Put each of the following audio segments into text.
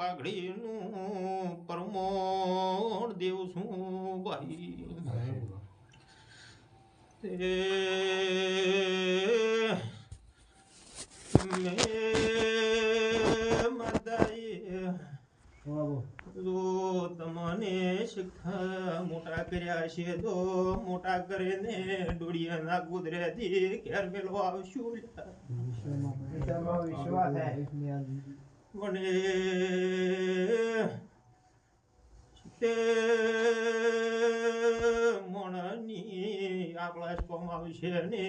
પાઘડીનું પરમોણ દેવ છું ભાઈ. તે મેં માતાએ તમને શીખા મોટા કર્યા છે તો મોટા કરીને ડોળિયાના કુદરતી ઘેર મેળવો આવશું. મને તે મણની આપણા જ કમાવશે ને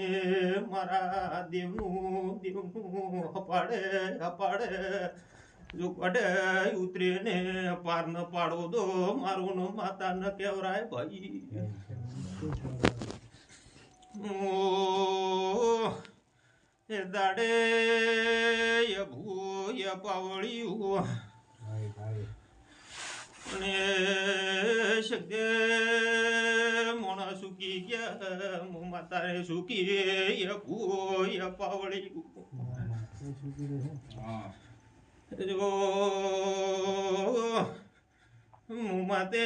મારા દેવનું દેવનું હપાડે હપાડે. જો કડે ઉતરે ને પાર ન પાડો દો, મારું માતા ન કેવરાય ભાઈ. ઓ, એ દાડે પાવળિયું અને શબ્દે મોણા સુકી ગયા મો માતાએ સુકી ય ભૂય પાવળિયું જો માતે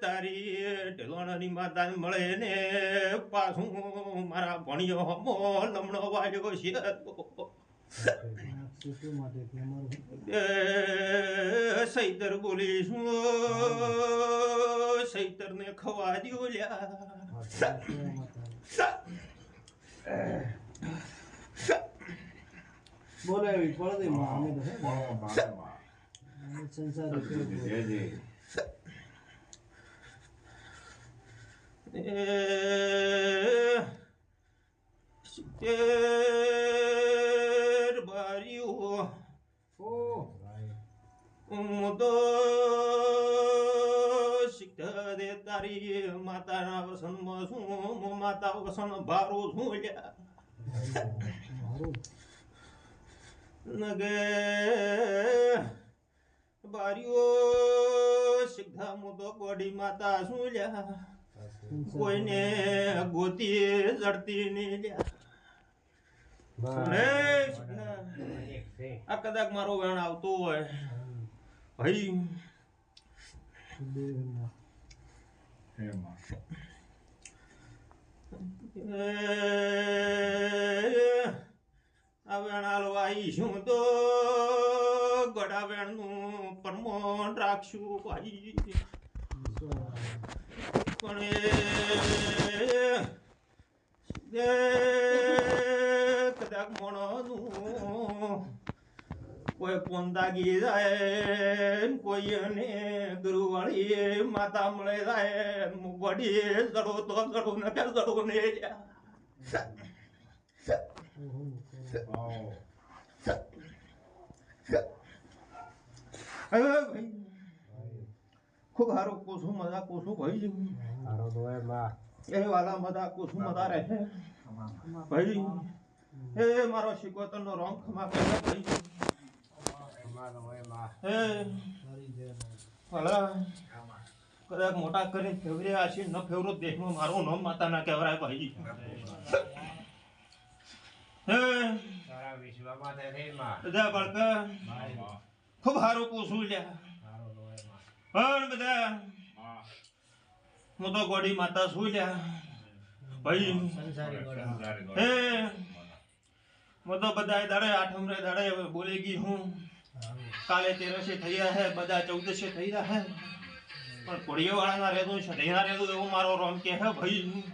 તારી ઢેલોણાની માતા મળે ને પાછું મારા ભણિયો મો લમણો વાયો છે એ સૈતર બોલીશું સૈતર ને ખવા દ્યો લ્યા બોલાવી પડદે માં અમે તો હે ને, સંસાર એ શીખતા દે તારી માતાના વસનમાં હું માતા વસન ભારો શું નગે બારીઓ સિદ્ધા તો ગોડી માતા શું લ્યા. કોઈને ગોતી જડતી નહીં લ્યા. આ કદાચ મારો વેણ આવતો હોય. ભાઈ આ વેણ તો ગોડા વેણનું પરમોણ રાખશું ભાઈ. પણ એ કદાચ મોણોનું કોઈ પોંદાગી જાય ને કોઈ એને ગુરુવાળી માતા મળે જાય વડી જડો તો જડો ને કે જડો ને ખૂબ સારું કોશું મજા કોશું ભાઈ એ વાલા મજા કોશું મજા રહે. ભાઈ એ મારો શિકોતર નો રોંગ ખમા કરે ભાઈ કદાચ મોટા કરીને ફેવરે આશી ન ફેવરો દેશમાં મારું નામ માતા ના કહેવાય ભાઈ બધા બાળકા ખૂબ સારું કોશું લ્યા. પણ બધા? હું તો ગોડી માતા શું લ્યા. ભાઈ હે. હું તો બધા દાડે આઠમ રે દાડે બોલી ગઈ હું. કાલે તેરસે થયા હે, બધા ચૌદસે રહ્યા હે. પણ કોળીઓ વાળાના છે છઠ્ઠીના રહેતું એવો મારો રોમ કે હે ભાઈ.